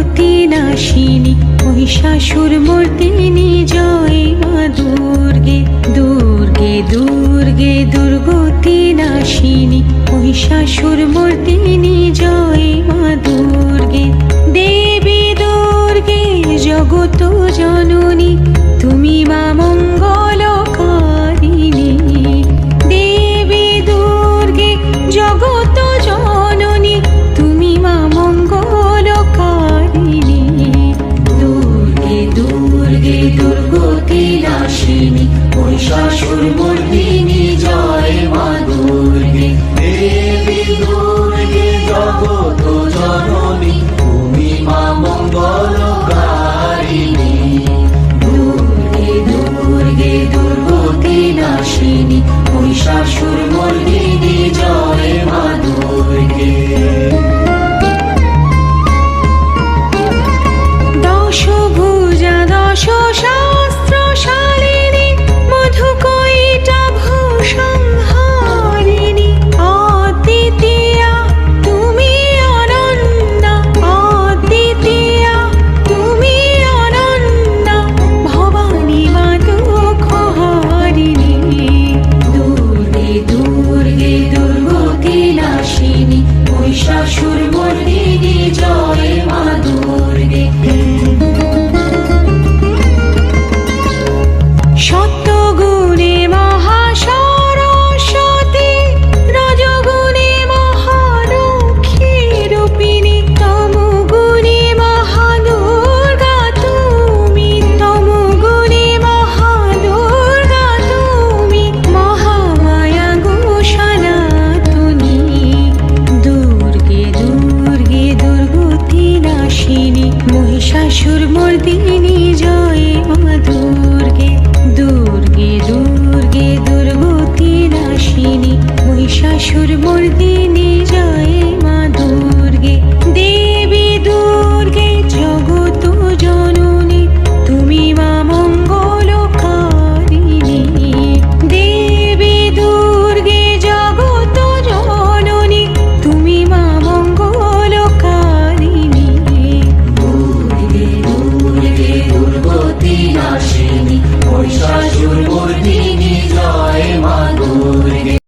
ভূতি নাশিনী, মহিষাসুর মর্দিনী জয় মা দুর্গে দুর্গে দুর্গে দুর্গতি নাশিনী, মহিষাসুর মর্দিনী জয় মা দুর্গে। দেবী দুর্গে জগত জননী, তুমি মা দুর্গতি নাশিনী মহিষাসুর মর্দিনী জয় মা দুর্গে দেবী দুর্গে জগত জননী তুমি মা মঙ্গলকারিণী দুর্গে দুর্গে মহিষাসুর মহিষাসুর মর্দিনী জয় ও দুর্গে দুর্গে দুর্গে দুর্গতি নাশিনী মহিষাসুর মর্দিনী